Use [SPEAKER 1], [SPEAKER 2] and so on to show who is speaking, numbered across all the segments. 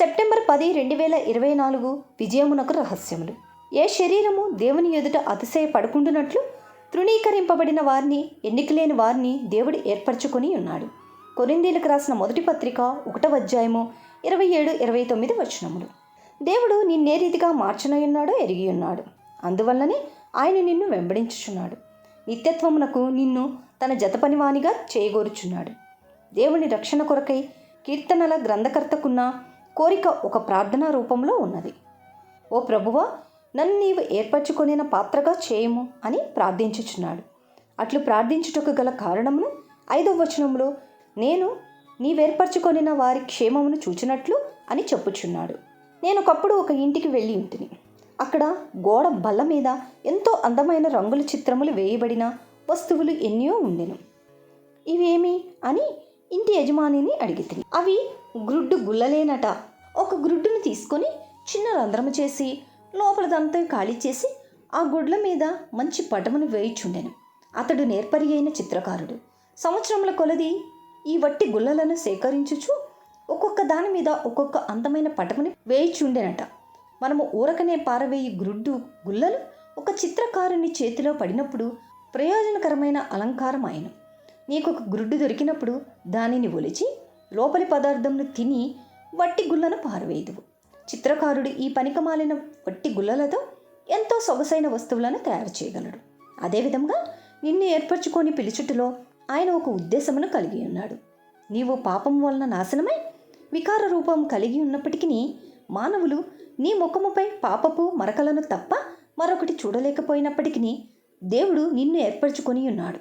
[SPEAKER 1] September పది రెండు వేల ఇరవై నాలుగు విజయమునకు రహస్యములు. ఏ శరీరము దేవుని ఎదుట అతిశయ పడుకుంటున్నట్లు తృణీకరింపబడిన వారిని ఎన్నికలేని వారిని దేవుడు ఏర్పరచుకొని ఉన్నాడు. కొరిందీలకు రాసిన మొదటి పత్రిక ఒకటవ అధ్యాయము ఇరవై ఏడు ఇరవై తొమ్మిది వచనములు. దేవుడు నిన్నే రీతిగా మార్చనయున్నాడో ఎరిగి ఉన్నాడు అందువల్లనే ఆయన నిన్ను వెంబడించుచున్నాడు. నిత్యత్వమునకు నిన్ను తన జతపనివానిగా చేయగోరుచున్నాడు. దేవుని రక్షణ కొరకై కీర్తనల గ్రంథకర్తకున్న కోరిక ఒక ప్రార్థనా రూపంలో ఉన్నది. ఓ ప్రభువా నన్ను నీవు ఏర్పరచుకొనిన పాత్రగా చేయము అని ప్రార్థించుచున్నాడు. అట్లు ప్రార్థించుటకు గల కారణమును ఐదవ వచనంలో నేను నీవేర్పరచుకొనిన వారి క్షేమమును చూచినట్లు అని చెప్పుచున్నాడు. నేను ఒకప్పుడు ఒక ఇంటికి వెళ్ళి ఉంటిని. అక్కడ గోడ బల్ల మీద ఎంతో అందమైన రంగుల చిత్రములు వేయబడిన వస్తువులు ఎన్నో ఉండెను. ఇవేమి అని ఇంటి యజమానిని అడిగితిని. అవి గ్రుడ్డు గుల్లలేనట. ఒక గుడ్డును తీసుకొని చిన్న రంధ్రము చేసి లోపలదంతా ఖాళీ చేసి ఆ గుడ్ల మీద మంచి పటమును వేయిచుండెను. అతడు నేర్పరి అయిన చిత్రకారుడు. సంవత్సరముల కొలది ఈ వట్టి గుల్లలను సేకరించుచు ఒక్కొక్క దాని మీద ఒక్కొక్క అందమైన పటముని వేయిచుండెనట. మనము ఊరకనే పారవేయి గ్రుడ్డు గుల్లలు ఒక చిత్రకారుని చేతిలో పడినప్పుడు ప్రయోజనకరమైన అలంకారం ఆయన నీకు ఒక గ్రుడ్డు దొరికినప్పుడు దానిని ఒలిచి లోపలి పదార్థంను తిని వట్టి గుల్లను పారవేయుదువు. చిత్రకారుడు ఈ పనికమాలిన వట్టి గుల్లలతో ఎంతో సొగసైన వస్తువులను తయారు చేయగలడు. అదేవిధంగా నిన్ను ఏర్పరచుకొని పిలుచుటలో ఆయన ఒక ఉద్దేశమును కలిగి ఉన్నాడు. నీవు పాపం వలన నాశనమై వికార రూపం కలిగి ఉన్నప్పటికీ మానవులు నీ ముఖముపై పాపపు మరకలను తప్ప మరొకటి చూడలేకపోయినప్పటికీ దేవుడు నిన్ను ఏర్పరచుకొని ఉన్నాడు.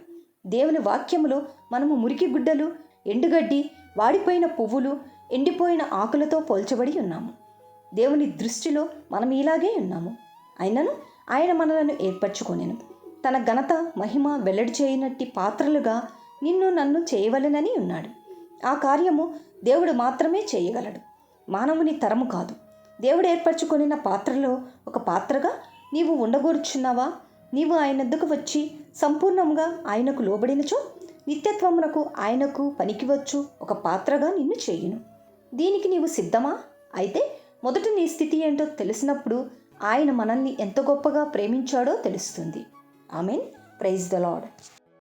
[SPEAKER 1] దేవుని వాక్యములో మనము మురికి గుడ్డలు ఎండుగడ్డి వాడిపోయిన పువ్వులు ఎండిపోయిన ఆకులతో పోల్చబడి ఉన్నాము. దేవుని దృష్టిలో మనం ఇలాగే ఉన్నాము. అయినను ఆయన మనలను ఏర్పరచుకొనెను. తన ఘనత మహిమ వెల్లడి చేయనట్టి పాత్రలుగా నిన్ను నన్ను చేయవలెనని ఉన్నాడు. ఆ కార్యము దేవుడు మాత్రమే చేయగలడు. మానవుని తరము కాదు. దేవుడు ఏర్పరచుకొనిన పాత్రలో ఒక పాత్రగా నీవు ఉండగూర్చున్నావా? నీవు ఆయనందుకు వచ్చి సంపూర్ణంగా ఆయనకు లోబడినచో? నిత్యత్వమునకు ఆయనకు పనికివచ్చు ఒక పాత్రగా నిన్ను చేయును. దీనికి నీవు సిద్ధమా? అయితే మొదట నీ స్థితి ఏంటో తెలిసినప్పుడు ఆయన మనల్ని ఎంత గొప్పగా ప్రేమించాడో తెలుస్తుంది. I mean praise the Lord